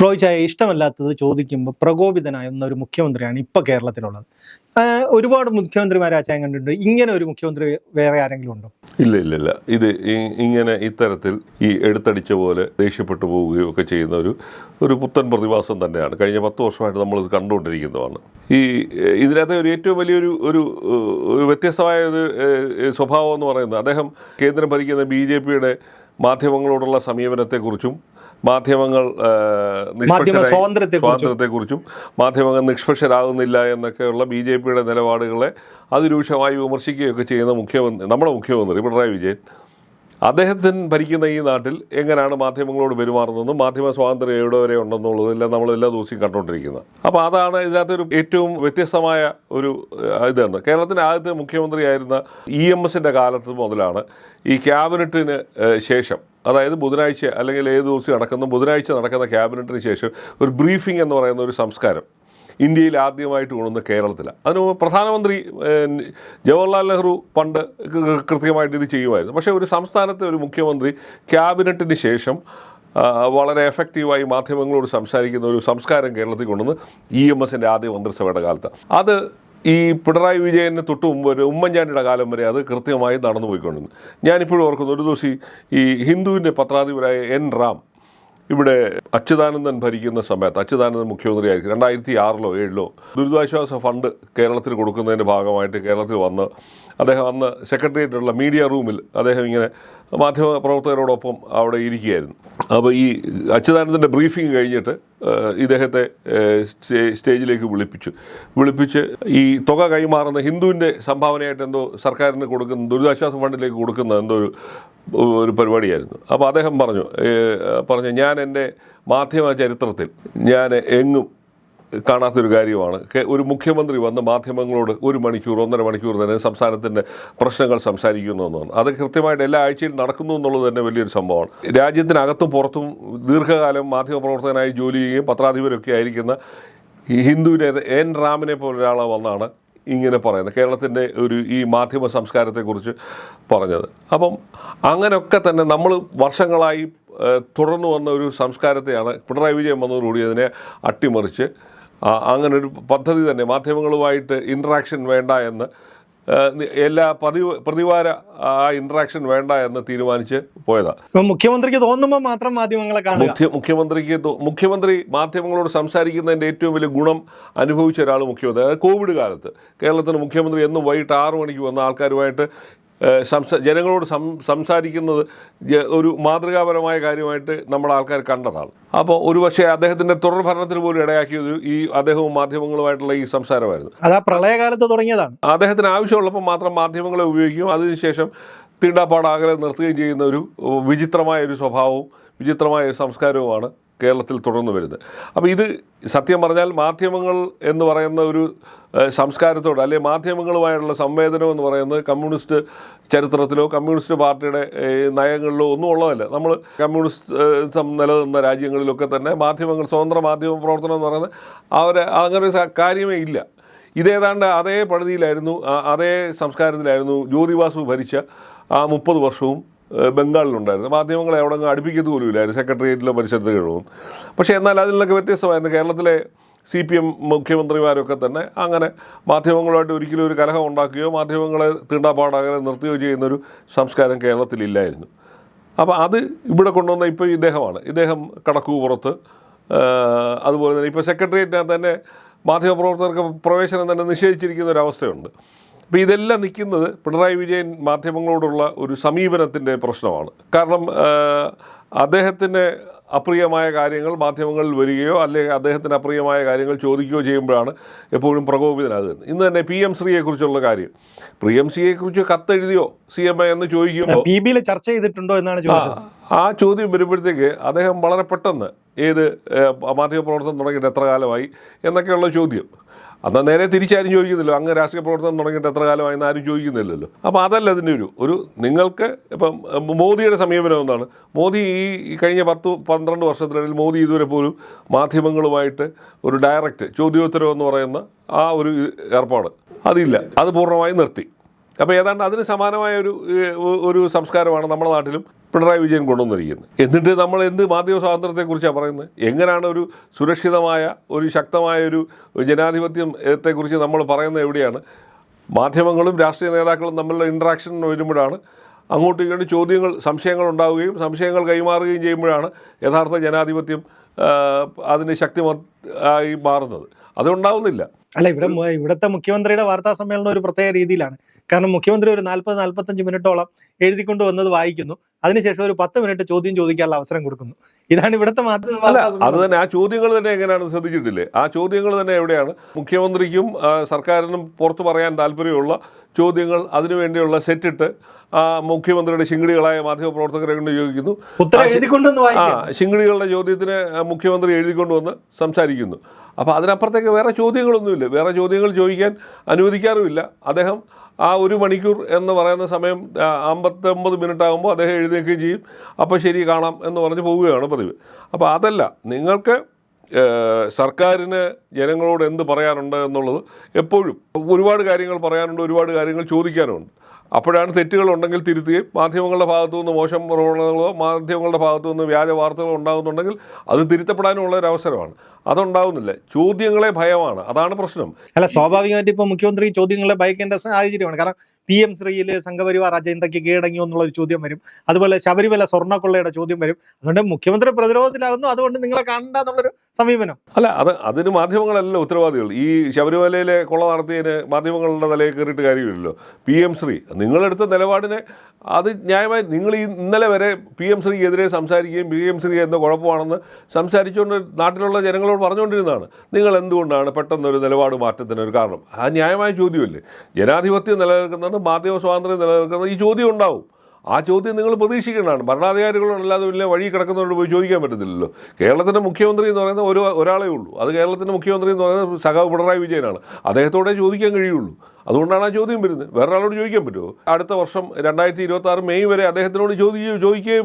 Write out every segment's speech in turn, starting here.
റോയ് ചായ ഇഷ്ടമല്ലാത്തത് ചോദിക്കുമ്പോൾ പ്രകോപിതനായ ഒരു മുഖ്യമന്ത്രിയാണ് ഇപ്പൊ കേരളത്തിലുള്ളത്. ഒരുപാട് മുഖ്യമന്ത്രിമാരെ അച്ചായം കണ്ടിട്ടുണ്ട്. ഇങ്ങനെ ഒരു മുഖ്യമന്ത്രി വേറെ ആരെങ്കിലും ഉണ്ടോ? ഇല്ല ഇല്ല ഇല്ല. ഇത് ഇങ്ങനെ ഇത്തരത്തിൽ ഈ എടുത്തടിച്ച പോലെ ദേഷ്യപ്പെട്ടു പോവുകയോ ഒക്കെ ചെയ്യുന്ന ഒരു ഒരു പുത്തൻ പ്രതിഭാസം തന്നെയാണ്. കഴിഞ്ഞ പത്ത് വർഷമായിട്ട് നമ്മൾ ഇത് കണ്ടുകൊണ്ടിരിക്കുന്നതാണ്. ഈ ഇതിനകത്തെ ഒരു ഏറ്റവും വലിയൊരു ഒരു ഒരു വ്യത്യസ്തമായ ഒരു സ്വഭാവം എന്ന് പറയുന്നത് അദ്ദേഹം കേന്ദ്രം ഭരിക്കുന്ന ബി ജെ പിയുടെ മാധ്യമങ്ങളോടുള്ള സമീപനത്തെക്കുറിച്ചും മാധ്യമങ്ങൾ സ്വാതന്ത്ര്യത്തെക്കുറിച്ചും. മാധ്യമങ്ങൾ നിഷ്പക്ഷരാകുന്നില്ല എന്നൊക്കെയുള്ള ബി ജെ പിയുടെ നിലപാടുകളെ അതിരൂക്ഷമായി വിമർശിക്കുകയൊക്കെ ചെയ്യുന്ന മുഖ്യമന്ത്രി നമ്മുടെ മുഖ്യമന്ത്രി പിണറായി വിജയൻ അദ്ദേഹത്തിന് ഭരിക്കുന്ന ഈ നാട്ടിൽ എങ്ങനെയാണ് മാധ്യമങ്ങളോട് പെരുമാറുന്നതെന്നും മാധ്യമ സ്വാതന്ത്ര്യം എവിടെ വരെ ഉണ്ടെന്നുള്ളതെല്ലാം നമ്മൾ എല്ലാ ദിവസവും കണ്ടുകൊണ്ടിരിക്കുന്നത് അപ്പോൾ അതാണ് ഇതിനകത്തൊരു ഏറ്റവും വ്യത്യസ്തമായ ഒരു ഇതാണ് കേരളത്തിന്റെ ആദ്യത്തെ മുഖ്യമന്ത്രിയായിരുന്ന ഇ എം എസിന്റെ കാലത്ത് മുതലാണ് ഈ ക്യാബിനറ്റിന് ശേഷം അതായത് ബുധനാഴ്ച അല്ലെങ്കിൽ ഏത് ദിവസം നടക്കുന്ന ബുധനാഴ്ച നടക്കുന്ന ക്യാബിനറ്റിന് ശേഷം ഒരു ബ്രീഫിംഗ് എന്ന് പറയുന്ന ഒരു സംസ്കാരം ഇന്ത്യയിൽ ആദ്യമായിട്ട് കൊണ്ടുവന്ന കേരളത്തിലാണ്. അതിന് പ്രധാനമന്ത്രി ജവഹർലാൽ നെഹ്റു പണ്ട് കൃത്യമായിട്ട് ഇത് ചെയ്യുമായിരുന്നു. പക്ഷേ ഒരു സംസ്ഥാനത്തെ ഒരു മുഖ്യമന്ത്രി ക്യാബിനറ്റിന് ശേഷം വളരെ എഫക്റ്റീവായി മാധ്യമങ്ങളോട് സംസാരിക്കുന്ന ഒരു സംസ്കാരം കേരളത്തിൽ കൊണ്ടുവന്ന് ഇ എം എസിന്റെ ആദ്യ മന്ത്രിസഭയുടെ കാലത്ത് അത് ഈ പിണറായി വിജയന് തൊട്ട് മുമ്പ് ഒരു ഉമ്മൻചാണ്ടിയുടെ കാലം വരെ അത് കൃത്യമായി നടന്നു പോയിക്കൊണ്ടിരുന്നു ഞാനിപ്പോഴും ഓർക്കുന്നു ഒരു ദിവസം ഈ- ഹിന്ദുവിന്റെ പത്രാധിപരായ എൻ റാം ഇവിടെ അച്യുതാനന്ദൻ ഭരിക്കുന്ന സമയത്ത് അച്യുതാനന്ദൻ മുഖ്യമന്ത്രി മുഖ്യമന്ത്രിയായിരിക്കും. രണ്ടായിരത്തി ആറിലോ ഏഴിലോ ദുരിതാശ്വാസ ഫണ്ട് കേരളത്തിൽ കൊടുക്കുന്നതിന്റെ ഭാഗമായിട്ട് കേരളത്തിൽ വന്ന് അദ്ദേഹം അന്ന് സെക്രട്ടേറിയറ്റുള്ള മീഡിയ റൂമിൽ അദ്ദേഹം ഇങ്ങനെ മാധ്യമ പ്രവർത്തകരോടൊപ്പം അവിടെ ഇരിക്കുകയായിരുന്നു. അപ്പോൾ ഈ അച്യുതാനന്ദന്റെ ബ്രീഫിംഗ് കഴിഞ്ഞിട്ട് ഇദ്ദേഹത്തെ സ്റ്റേജിലേക്ക് വിളിപ്പിച്ചു. വിളിപ്പിച്ച് ഈ തുക കൈമാറുന്ന ഹിന്ദുവിന്റെ സംഭാവനയായിട്ട് എന്തോ സർക്കാരിന് കൊടുക്കുന്ന ദുരിതാശ്വാസ ഫണ്ടിലേക്ക് കൊടുക്കുന്ന എന്തോ ഒരു ഒരു പരിപാടിയായിരുന്നു. അപ്പോൾ അദ്ദേഹം പറഞ്ഞു പറഞ്ഞു ഞാൻ എന്റെ മാധ്യമ ചരിത്രത്തിൽ ഞാൻ എങ്ങും കാണാത്തൊരു കാര്യമാണ്. ഒരു മുഖ്യമന്ത്രി വന്ന് മാധ്യമങ്ങളോട് ഒരു മണിക്കൂർ ഒന്നര മണിക്കൂർ തന്നെ സംസ്ഥാനത്തിന്റെ പ്രശ്നങ്ങൾ സംസാരിക്കുന്നു എന്നാണ്. അത് കൃത്യമായിട്ട് എല്ലാ ആഴ്ചയിലും നടക്കുന്നു എന്നുള്ളത് തന്നെ വലിയൊരു സംഭവമാണ്. രാജ്യത്തിനകത്തും പുറത്തും ദീർഘകാലം മാധ്യമപ്രവർത്തകനായി ജോലി ചെയ്യുകയും പത്രാധിപരൊക്കെ ആയിരിക്കുന്ന ഹിന്ദുവിനെ എൻ. റാമിനെ പോലെ ഒരാൾ വന്നാണ് ഇങ്ങനെ പറയുന്നത്. കേരളത്തിന്റെ ഒരു ഈ മാധ്യമ സംസ്കാരത്തെക്കുറിച്ച് പറഞ്ഞത്. അപ്പം അങ്ങനെയൊക്കെ തന്നെ നമ്മൾ വർഷങ്ങളായി തുടർന്നു വന്ന ഒരു സംസ്കാരത്തെയാണ് പിണറായി വിജയൻ വന്നതോടുകൂടി അതിനെ അട്ടിമറിച്ച് അങ്ങനെ ഒരു പദ്ധതി തന്നെ മാധ്യമങ്ങളുമായിട്ട് ഇൻട്രാക്ഷൻ വേണ്ട എന്ന് എല്ലാ പതിവ് പ്രതിവാര ആ ഇന്ററാക്ഷൻ വേണ്ട എന്ന് തീരുമാനിച്ച് പോയതാണ് മുഖ്യമന്ത്രിക്ക് തോന്നുമ്പോൾ മാത്രം മാധ്യമങ്ങളെ മുഖ്യ മുഖ്യമന്ത്രിക്ക് മുഖ്യമന്ത്രി മാധ്യമങ്ങളോട് സംസാരിക്കുന്നതിന്റെ ഏറ്റവും വലിയ ഗുണം അനുഭവിച്ച ഒരാൾ മുഖ്യമന്ത്രി. അതായത് കോവിഡ് കാലത്ത്. കേരളത്തിന് മുഖ്യമന്ത്രി എന്നും വൈകിട്ട് ആറ് മണിക്ക് വന്ന ആൾക്കാരുമായിട്ട് സംസാ ജനങ്ങളോട് സം സംസാരിക്കുന്നത് ഒരു മാതൃകാപരമായ കാര്യമായിട്ട് നമ്മൾ ആൾക്കാർ കണ്ടതാണ്. അപ്പോൾ ഒരുപക്ഷെ അദ്ദേഹത്തിന്റെ തുടർ ഭരണത്തിന് പോലും ഇടയാക്കിയത് ഈ അദ്ദേഹവും മാധ്യമങ്ങളുമായിട്ടുള്ള ഈ സംസാരമായിരുന്നു. അത് ആ പ്രളയകാലത്ത് തുടങ്ങിയതാണ്. അദ്ദേഹത്തിന് ആവശ്യമുള്ളപ്പോൾ മാത്രം മാധ്യമങ്ങളെ ഉപയോഗിക്കും അതിനുശേഷം തീണ്ടാപ്പാടാകലെ നിർത്തുകയും ചെയ്യുന്ന ഒരു വിചിത്രമായ ഒരു സ്വഭാവവും വിചിത്രമായ ഒരു സംസ്കാരവുമാണ് കേരളത്തിൽ തുടർന്ന് വരുന്നത്. അപ്പോൾ ഇത് സത്യം പറഞ്ഞാൽ മാധ്യമങ്ങൾ എന്ന് പറയുന്ന ഒരു സംസ്കാരത്തോട് അല്ലെങ്കിൽ മാധ്യമങ്ങളുമായുള്ള സംവേദനം എന്ന് പറയുന്നത് കമ്മ്യൂണിസ്റ്റ് ചരിത്രത്തിലോ കമ്മ്യൂണിസ്റ്റ് പാർട്ടിയുടെ നയങ്ങളിലോ ഒന്നും ഉള്ളതല്ല. നമ്മൾ കമ്മ്യൂണിസ്റ്റ് നിലനിന്ന രാജ്യങ്ങളിലൊക്കെ തന്നെ മാധ്യമങ്ങൾ സ്വതന്ത്ര മാധ്യമ പ്രവർത്തനം എന്ന് പറയുന്നത് അവർ അങ്ങനെ കാര്യമേ ഇല്ല. ഇതേതാണ്ട് അതേ പടുതിയിലായിരുന്നു അതേ സംസ്കാരത്തിലായിരുന്നു ജ്യോതിവാസു ഭരിച്ച ആ മുപ്പത് വർഷവും ബംഗാളിലുണ്ടായിരുന്നു. മാധ്യമങ്ങളെ അവിടെ അങ്ങ് പോലും ഇല്ലായിരുന്നു. സെക്രട്ടേറിയറ്റിലോ പരിസരത്ത് കഴിവും പക്ഷേ എന്നാൽ അതിൽ നിന്നൊക്കെ വ്യത്യസ്തമായിരുന്നു കേരളത്തിലെ സി പി എം മുഖ്യമന്ത്രിമാരൊക്കെ തന്നെ അങ്ങനെ മാധ്യമങ്ങളുമായിട്ട് ഒരിക്കലും ഒരു കലഹം ഉണ്ടാക്കുകയോ മാധ്യമങ്ങളെ തീണ്ടാപ്പാടാകെ നിർത്തുകയോ ചെയ്യുന്നൊരു സംസ്കാരം കേരളത്തിലില്ലായിരുന്നു. അപ്പോൾ അത് ഇവിടെ കൊണ്ടുവന്ന ഇപ്പോൾ ഇദ്ദേഹമാണ്. ഇദ്ദേഹം കടക്കൂ പുറത്ത് അതുപോലെ തന്നെ ഇപ്പോൾ സെക്രട്ടേറിയറ്റിനകത്ത് തന്നെ മാധ്യമപ്രവർത്തകർക്ക് പ്രവേശനം തന്നെ നിഷേധിച്ചിരിക്കുന്ന ഒരു അവസ്ഥയുണ്ട് അപ്പോൾ ഇതെല്ലാം നിൽക്കുന്നത് പിണറായി വിജയൻ മാധ്യമങ്ങളോടുള്ള ഒരു സമീപനത്തിന്റെ പ്രശ്നമാണ്. കാരണം അദ്ദേഹത്തിന് അപ്രിയമായ കാര്യങ്ങൾ മാധ്യമങ്ങളിൽ വരികയോ അല്ലെങ്കിൽ അദ്ദേഹത്തിന് അപ്രിയമായ കാര്യങ്ങൾ ചോദിക്കുകയോ ചെയ്യുമ്പോഴാണ് എപ്പോഴും പ്രകോപിതനാകുന്നത്. ഇന്ന് തന്നെ പി എം ശ്രീയെക്കുറിച്ചുള്ള കാര്യം. പി എം ശ്രീയെക്കുറിച്ച് കത്തെഴുതിയോ സി എം ഐ എന്ന് ചോദിക്കുമ്പോൾ ചർച്ച ചെയ്തിട്ടുണ്ടോ എന്നാണ് ആ ചോദ്യം വരുമ്പോഴത്തേക്ക് അദ്ദേഹം വളരെ പെട്ടെന്ന് ഏത് മാധ്യമപ്രവർത്തനം തുടങ്ങിയിട്ട് എത്ര കാലമായി എന്നൊക്കെയുള്ള ചോദ്യം. എന്നാൽ നേരെ തിരിച്ചാരും ചോദിക്കുന്നില്ല. അങ്ങ് രാഷ്ട്രീയ പ്രവർത്തനം തുടങ്ങിയിട്ട് എത്ര കാലമായി എന്ന് ആരും ചോദിക്കുന്നില്ലല്ലോ. അപ്പോൾ അതല്ല അതിന്റെ ഒരു ഒരു നിങ്ങൾക്ക് ഇപ്പം മോദിയുടെ സമീപനം എന്താണ്? മോദി ഈ കഴിഞ്ഞ പത്ത് പന്ത്രണ്ട് വർഷത്തിനിടയിൽ മോദി ഇതുവരെ പോലും മാധ്യമങ്ങളുമായിട്ട് ഒരു ഡയറക്റ്റ് ചോദ്യോത്തരം എന്ന് പറയുന്ന ആ ഒരു ഏർപ്പാട് അതില്ല. അത് പൂർണമായും നിർത്തി. അപ്പോൾ ഏതാണ്ട് അതിന് സമാനമായ ഒരു ഒരു സംസ്കാരമാണ് നമ്മുടെ നാട്ടിലും പിണറായി വിജയൻ കൊണ്ടുവന്നിരിക്കുന്നത്. എന്നിട്ട് നമ്മൾ എന്ത് മാധ്യമ സ്വാതന്ത്ര്യത്തെക്കുറിച്ചാണ് പറയുന്നത്? എങ്ങനെയാണ് ഒരു സുരക്ഷിതമായ ഒരു ശക്തമായ ഒരു ജനാധിപത്യത്തെക്കുറിച്ച് നമ്മൾ പറയുന്നത് എവിടെയാണ്? മാധ്യമങ്ങളും രാഷ്ട്രീയ നേതാക്കളും തമ്മിലുള്ള ഇൻട്രാക്ഷൻ വരുമ്പോഴാണ് അങ്ങോട്ടും ഇങ്ങോട്ടും ചോദ്യങ്ങൾ സംശയങ്ങൾ ഉണ്ടാവുകയും സംശയങ്ങൾ കൈമാറുകയും ചെയ്യുമ്പോഴാണ് യഥാർത്ഥ ജനാധിപത്യം അതിന് ശക്തി ആയി മാറുന്നത്. അതുണ്ടാവുന്നില്ല. അല്ല ഇവിടെ ഇവിടുത്തെ മുഖ്യമന്ത്രിയുടെ വാർത്താ സമ്മേളനം ഒരു പ്രത്യേക രീതിയിലാണ്. കാരണം മുഖ്യമന്ത്രി ഒരു നാൽപ്പത് നാൽപ്പത്തഞ്ച് മിനിറ്റോളം എഴുതിക്കൊണ്ട് വന്നത് വായിക്കുന്നു. അതിനുശേഷം ഒരു പത്ത് മിനിറ്റ് ചോദ്യം ചോദിക്കാനുള്ള അവസരം കൊടുക്കുന്നു. ഇതാണ് ഇവിടുത്തെ അത്. തന്നെ ആ ചോദ്യങ്ങൾ തന്നെ എങ്ങനെയാണ് ശ്രദ്ധിച്ചിട്ടില്ലേ? ആ ചോദ്യങ്ങൾ തന്നെ എവിടെയാണ്? മുഖ്യമന്ത്രിക്കും സർക്കാരിനും പുറത്തു പറയാൻ താല്പര്യമുള്ള ചോദ്യങ്ങൾ അതിനുവേണ്ടിയുള്ള സെറ്റിട്ട് ആ മുഖ്യമന്ത്രിയുടെ ശിങ്കിടികളായ മാധ്യമപ്രവർത്തകരെ കൊണ്ട് ചോദിക്കുന്നു. ആ, ശിങ്കിടികളുടെ ചോദ്യത്തിന് മുഖ്യമന്ത്രി എഴുതിക്കൊണ്ടുവന്ന് സംസാരിക്കുന്നു. അപ്പോൾ അതിനപ്പുറത്തേക്ക് വേറെ ചോദ്യങ്ങളൊന്നുമില്ല. വേറെ ചോദ്യങ്ങൾ ചോദിക്കാൻ അനുവദിക്കാറുമില്ല. അദ്ദേഹം ആ ഒരു മണിക്കൂർ എന്ന് പറയുന്ന സമയം അമ്പത്തൊമ്പത് മിനിറ്റ് ആകുമ്പോൾ അദ്ദേഹം എഴുന്നേൽക്കുകയും ചെയ്യും. അപ്പോൾ ശരി കാണാം എന്ന് പറഞ്ഞ് പോവുകയാണ് പതിവ്. അപ്പോൾ അതല്ല നിങ്ങൾക്ക് സർക്കാരിന് ജനങ്ങളോട് എന്ത് പറയാനുണ്ട് എന്നുള്ളത് എപ്പോഴും ഒരുപാട് കാര്യങ്ങൾ പറയാനുണ്ട് ഒരുപാട് കാര്യങ്ങൾ ചോദിക്കാനുമുണ്ട് അപ്പോഴാണ് തെറ്റുകൾ ഉണ്ടെങ്കിൽ തിരുത്തുകയും മാധ്യമങ്ങളുടെ ഭാഗത്തു നിന്ന് മോശം പ്രവണതകളോ മാധ്യമങ്ങളുടെ ഭാഗത്തു നിന്ന് വ്യാജ വാർത്തകളോ ഉണ്ടാകുന്നുണ്ടെങ്കിൽ അത് തിരുത്തപ്പെടാനുള്ള ഒരു അവസരമാണ്. അതുണ്ടാവുന്നില്ല. ചോദ്യങ്ങളെ ഭയമാണ്. അതാണ് പ്രശ്നം. അല്ല സ്വാഭാവികമായിട്ട് ഇപ്പൊ മുഖ്യമന്ത്രി ചോദ്യങ്ങളെ ഭയക്കേണ്ട സാഹചര്യമാണ്. കാരണം പി എം ശ്രീയിൽ സംഘപരിവാർ അജണ്ടയ്ക്ക് കീഴടങ്ങിയോ എന്നുള്ള ഒരു ചോദ്യം വരും. അതുപോലെ ശബരിമല സ്വർണക്കൊള്ളയുടെ ചോദ്യം വരും. അതുകൊണ്ട് മുഖ്യമന്ത്രി പ്രതിരോധത്തിലാകുന്നു. അതുകൊണ്ട് നിങ്ങളെ കാണണ്ട എന്നുള്ളൊരു സമീപനം. അല്ല അത് അതിന് മാധ്യമങ്ങളല്ല ഉത്തരവാദികൾ. ഈ ശബരിമലയിലെ കൊള്ള നടത്തിയതിന് മാധ്യമങ്ങളുടെ തലയിൽ കയറിയിട്ട് കാര്യമില്ലല്ലോ. പി എം ശ്രീ നിങ്ങളെടുത്ത നിലപാടിനെ അത് ന്യായമായി നിങ്ങൾ ഈ ഇന്നലെ വരെ പി എം ശ്രീക്കെതിരെ സംസാരിക്കുകയും പി എം ശ്രീ എന്ന കുഴപ്പമാണെന്ന് സംസാരിച്ചുകൊണ്ട് നാട്ടിലുള്ള ജനങ്ങളോട് പറഞ്ഞുകൊണ്ടിരുന്നതാണ്. നിങ്ങൾ എന്തുകൊണ്ടാണ് പെട്ടെന്നൊരു നിലപാട് മാറ്റത്തിനൊരു കാരണം? ആ ന്യായമായ ചോദ്യമല്ലേ? ജനാധിപത്യം നിലനിൽക്കുന്നത് മാധ്യമ സ്വാതന്ത്ര്യം നിലനിൽക്കുന്നത് ഈ ചോദ്യം ഉണ്ടാവും. ആ ചോദ്യം നിങ്ങൾ പ്രതീക്ഷിക്കേണ്ടതാണ്. ഭരണാധികാരികളല്ലാതെ വലിയ വഴി കിടക്കുന്നവരോട് പോയി ചോദിക്കാൻ പറ്റത്തില്ലല്ലോ. കേരളത്തിന്റെ മുഖ്യമന്ത്രി എന്ന് പറയുന്നത് ഒരു ഒരാളേ ഉള്ളൂ. അത് കേരളത്തിന്റെ മുഖ്യമന്ത്രി എന്ന് പറയുന്നത് സഖാവ് പിണറായി വിജയനാണ്. അദ്ദേഹത്തോടെ ചോദിക്കാൻ കഴിയുള്ളൂ. അതുകൊണ്ടാണ് ആ ചോദ്യം വരുന്നത്. വേറൊരാളോട് ചോദിക്കാൻ പറ്റുമോ? അടുത്ത വർഷം രണ്ടായിരത്തി ഇരുപത്തി ആറ് മെയ് വരെ അദ്ദേഹത്തിനോട് ചോദിക്കുകയോ ചോദിക്കേ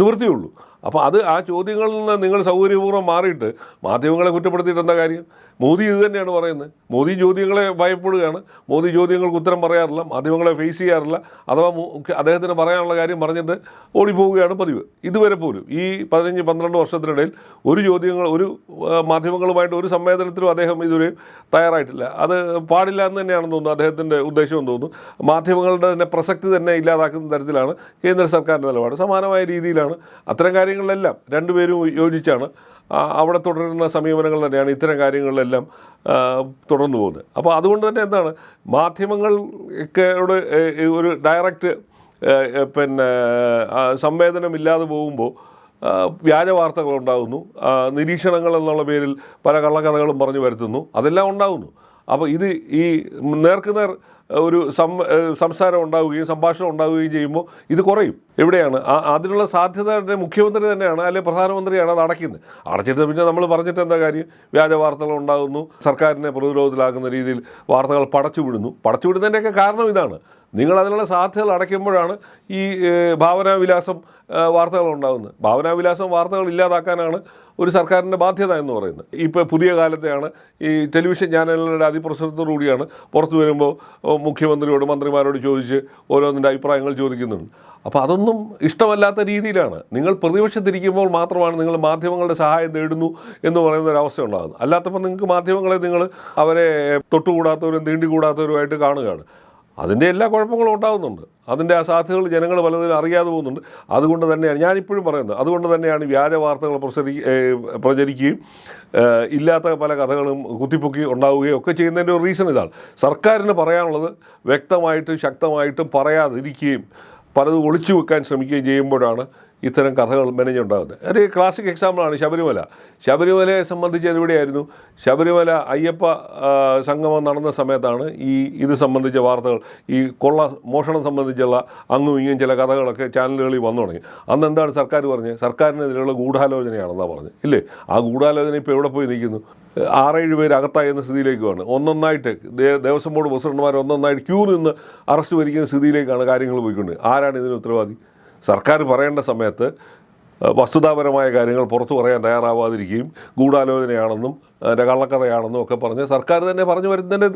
നിവൃത്തിയുള്ളൂ. അപ്പോൾ അത് ആ ചോദ്യങ്ങളിൽ നിന്ന് നിങ്ങൾ സൗകര്യപൂർവം മാറിയിട്ട് മാധ്യമങ്ങളെ കുറ്റപ്പെടുത്തിയിട്ട് എന്താ കാര്യം? മോദി ഇത് തന്നെയാണ് പറയുന്നത്. മോദി ചോദ്യങ്ങളെ ഭയപ്പെടുകയാണ്. മോദി ചോദ്യങ്ങൾക്ക് ഉത്തരം പറയാറില്ല. മാധ്യമങ്ങളെ ഫേസ് ചെയ്യാറില്ല. അഥവാ അദ്ദേഹത്തിന് പറയാനുള്ള കാര്യം പറഞ്ഞിട്ട് ഓടിപ്പോവുകയാണ് പതിവ്. ഇതുവരെ പോലും ഈ പതിനഞ്ച് പന്ത്രണ്ട് വർഷത്തിനിടയിൽ ഒരു ചോദ്യങ്ങൾ ഒരു മാധ്യമങ്ങളുമായിട്ട് ഒരു സംവേദനത്തിലും അദ്ദേഹം ഇതുവരെ തയ്യാറായിട്ടില്ല. അത് പാടില്ല എന്ന് തന്നെയാണെന്ന് തോന്നുന്നു. അദ്ദേഹത്തിന്റെ ഉദ്ദേശം എന്ന് തോന്നുന്നു. മാധ്യമങ്ങളുടെ തന്നെ പ്രസക്തി തന്നെ ഇല്ലാതാക്കുന്ന തരത്തിലാണ് കേന്ദ്ര സർക്കാരിന്റെ നിലപാട്. സമാനമായ രീതിയിലാണ് അത്തരം കാര്യങ്ങളിലെല്ലാം രണ്ടുപേരും യോജിച്ചാണ് അവിടെ തുടരുന്ന സമീപനങ്ങൾ തന്നെയാണ് ഇത്തരം കാര്യങ്ങളിലെല്ലാം തുടർന്നു പോകുന്നത്. അപ്പോൾ അതുകൊണ്ട് തന്നെ എന്താണ് മാധ്യമങ്ങൾക്കോട് ഒരു ഡയറക്റ്റ് പിന്നെ സംവേദനം ഇല്ലാതെ പോകുമ്പോൾ വ്യാജ വാർത്തകൾ ഉണ്ടാകുന്നു. നിരീക്ഷണങ്ങൾ എന്നുള്ള പേരിൽ പല കള്ളക്കഥകളും പറഞ്ഞു വരുത്തുന്നു. അതെല്ലാം ഉണ്ടാകുന്നു. അപ്പോൾ ഇത് ഈ നേർക്കുനേർ ഒരു സം സംസാരം ഉണ്ടാവുകയും സംഭാഷണം ഉണ്ടാവുകയും ചെയ്യുമ്പോൾ ഇത് കുറയും. എവിടെയാണ്? അതിനുള്ള സാധ്യത മുഖ്യമന്ത്രി തന്നെയാണ് അല്ലെങ്കിൽ പ്രധാനമന്ത്രിയാണ് അത് അടയ്ക്കുന്നത്. അടച്ചിട്ട് പിന്നെ നമ്മൾ പറഞ്ഞിട്ട് എന്താ കാര്യം? വ്യാജ വാർത്തകൾ ഉണ്ടാകുന്നു സർക്കാരിനെ പ്രതിരോധത്തിലാക്കുന്ന രീതിയിൽ വാർത്തകൾ പടച്ചു വിടുന്നു. പടച്ചു പടച്ചുവിടുന്നതിന്റെയൊക്കെ കാരണം ഇതാണ്. നിങ്ങൾ അതിനുള്ള സാധ്യതകൾ അടയ്ക്കുമ്പോഴാണ് ഈ ഭാവനാവിലാസം വാർത്തകൾ ഉണ്ടാകുന്നത് ഭാവനാവിലാസം വാർത്തകൾ ഇല്ലാതാക്കാനാണ് ഒരു സർക്കാരിന്റെ ബാധ്യത എന്ന് പറയുന്നത്. ഇപ്പോൾ പുതിയ കാലത്തെയാണ് ഈ ടെലിവിഷൻ ചാനലുകളുടെ അതിപ്രസരത്തോടുകൂടിയാണ് പുറത്തു വരുമ്പോൾ മുഖ്യമന്ത്രിയോട് മന്ത്രിമാരോട് ചോദിച്ച് ഓരോന്നിന്റെ അഭിപ്രായങ്ങൾ ചോദിക്കുന്നുണ്ട്. അപ്പോൾ അതൊന്നും ഇഷ്ടമല്ലാത്ത രീതിയിലാണ്. നിങ്ങൾ പ്രതിപക്ഷത്തിരിക്കുമ്പോൾ മാത്രമാണ് നിങ്ങൾ മാധ്യമങ്ങളുടെ സഹായം നേടുന്നു എന്ന് പറയുന്ന ഒരു അവസ്ഥ ഉണ്ടാകുന്നത്. അല്ലാത്തപ്പോൾ നിങ്ങൾക്ക് മാധ്യമങ്ങളെ നിങ്ങൾ അവരെ തൊട്ടുകൂടാത്തവരും തീണ്ടിക്കൂടാത്തവരുമായിട്ട് കാണുകയാണ്. അതിന്റെ എല്ലാ കുഴപ്പങ്ങളും ഉണ്ടാകുന്നുണ്ട്. അതിന്റെ ആ സാധ്യതകൾ ജനങ്ങൾ പലതിലും അറിയാതെ പോകുന്നുണ്ട്. അതുകൊണ്ട് തന്നെയാണ് ഞാനിപ്പോഴും പറയുന്നത്. അതുകൊണ്ട് തന്നെയാണ് വ്യാജ വാർത്തകൾ പ്രസരി പ്രചരിക്കുകയും ഇല്ലാത്ത പല കഥകളും കുത്തിപ്പൊക്കി ഉണ്ടാവുകയും ഒക്കെ ചെയ്യുന്നതിന്റെ ഒരു റീസൺ ഇതാണ്. സർക്കാരിന് പറയാനുള്ളത് വ്യക്തമായിട്ടും ശക്തമായിട്ടും പറയാതിരിക്കുകയും പലതും ഒളിച്ചു വെക്കാൻ ശ്രമിക്കുകയും ചെയ്യുമ്പോഴാണ് ഇത്തരം കഥകൾ മെനഞ്ഞുണ്ടാകുന്നത്. ഒരു ക്ലാസിക് എക്സാമ്പിളാണ് ശബരിമല. ശബരിമലയെ സംബന്ധിച്ച് എവിടെയായിരുന്നു? ശബരിമല അയ്യപ്പ സംഗമം നടന്ന സമയത്താണ് ഈ ഇത് സംബന്ധിച്ച വാർത്തകൾ. ഈ കൊള്ള മോഷണം സംബന്ധിച്ചുള്ള അങ്ങും ഇങ്ങും ചില കഥകളൊക്കെ ചാനലുകളിൽ വന്നു തുടങ്ങി. അന്ന് എന്താണ് സർക്കാർ പറഞ്ഞത് സർക്കാരിനെതിരെയുള്ള ഗൂഢാലോചനയാണെന്നാണ് പറഞ്ഞത് ഇല്ലേ? ആ ഗൂഢാലോചന ഇപ്പോൾ എവിടെ പോയി നിൽക്കുന്നു? ആറേഴ് പേര് അകത്തായി എന്ന സ്ഥിതിയിലേക്കുമാണ് ഒന്നൊന്നായിട്ട് ദേവസ്വം ബോർഡ് പ്രസിഡന്റുമാർ ഒന്നൊന്നായിട്ട് ക്യൂ നിന്ന് അറസ്റ്റ് വരിക്കുന്ന സ്ഥിതിയിലേക്കാണ് കാര്യങ്ങൾ പോയിക്കൊണ്ട് ആരാണ് ഇതിന് ഉത്തരവാദി? സർക്കാർ പറയേണ്ട സമയത്ത് വസ്തുതാപരമായ കാര്യങ്ങൾ പുറത്തു പറയാൻ തയ്യാറാവാതിരിക്കുകയും ഗൂഢാലോചനയാണെന്നും അതിന്റെ കള്ളക്കഥയാണെന്നും ഒക്കെ പറഞ്ഞ് സർക്കാർ തന്നെ പറഞ്ഞു വരുന്നതിന്റെ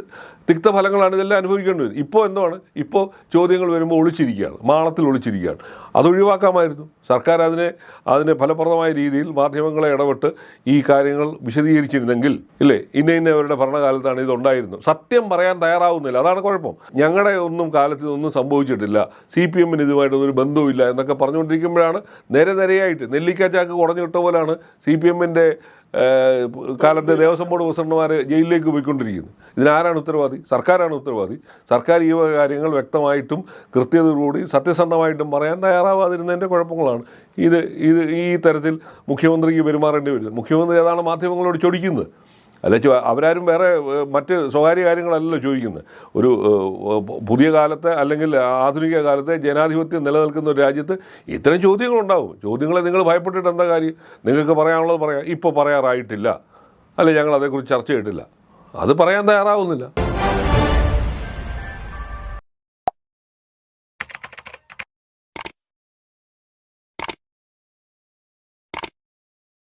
തിക്തഫലങ്ങളാണ് ഇതെല്ലാം അനുഭവിക്കേണ്ടി വരുന്നത്. ഇപ്പോൾ എന്താണ് ഇപ്പോൾ ചോദ്യങ്ങൾ വരുമ്പോൾ ഒളിച്ചിരിക്കുകയാണ് മാളത്തിൽ ഒളിച്ചിരിക്കുകയാണ്. അത് ഒഴിവാക്കാമായിരുന്നു. സർക്കാർ അതിനെ അതിനെ ഫലപ്രദമായ രീതിയിൽ മാധ്യമങ്ങളെ ഇടപെട്ട് ഈ കാര്യങ്ങൾ വിശദീകരിച്ചിരുന്നെങ്കിൽ ഇല്ലേ? ഇന്ന ഇന്നവരുടെ ഭരണകാലത്താണ് ഇതുണ്ടായിരുന്നത്. സത്യം പറയാൻ തയ്യാറാവുന്നില്ല. അതാണ് കുഴപ്പം. ഞങ്ങളുടെ ഒന്നും കാലത്ത് ഒന്നും സംഭവിച്ചിട്ടില്ല. സി പി എമ്മിന് ഇതുമായിട്ടൊന്നും ഒരു ബന്ധവുമില്ല എന്നൊക്കെ പറഞ്ഞുകൊണ്ടിരിക്കുമ്പോഴാണ് നേരെ നിരയായിട്ട് നെല്ലിക്കാച്ചാക്ക് കുറഞ്ഞു വിട്ട പോലാണ് സി പി എമ്മിന്റെ കാലത്ത് ദേവസ്വം ബോർഡ് പ്രസിഡന്റുമാർ ജയിലിലേക്ക് പോയിക്കൊണ്ടിരിക്കുന്നത്. ഇതിനാരാണ് ഉത്തരവാദി? സർക്കാരാണ് ഉത്തരവാദി. സർക്കാർ ഈ വക കാര്യങ്ങൾ വ്യക്തമായിട്ടും കൃത്യതയോടുകൂടി സത്യസന്ധമായിട്ടും പറയാൻ തയ്യാറാവാതിരുന്നതിന്റെ കുഴപ്പങ്ങളാണ്. ഇത് ഇത് ഈ തരത്തിൽ മുഖ്യമന്ത്രിക്ക് പെരുമാറേണ്ടി വരുന്നത്. മുഖ്യമന്ത്രി ഏതാണ് മാധ്യമങ്ങളോട് ചൊടിക്കുന്നത് അല്ല അവരാരും വേറെ മറ്റ് സ്വകാര്യ കാര്യങ്ങളല്ലല്ലോ ചോദിക്കുന്നത്. ഒരു പുതിയ കാലത്തെ അല്ലെങ്കിൽ ആധുനിക കാലത്തെ ജനാധിപത്യം നിലനിൽക്കുന്ന ഒരു രാജ്യത്ത് ഇത്തരം ചോദ്യങ്ങളുണ്ടാവും. ചോദ്യങ്ങളെ നിങ്ങൾ ഭയപ്പെട്ടിട്ട് എന്താ കാര്യം? നിങ്ങൾക്ക് പറയാനുള്ളത് പറയാം. ഇപ്പോൾ പറയാറായിട്ടില്ല. അല്ലെ ഞങ്ങൾ അതേക്കുറിച്ച് ചർച്ച ചെയ്തിട്ടില്ല. അത് പറയാൻ തയ്യാറാവുന്നില്ല.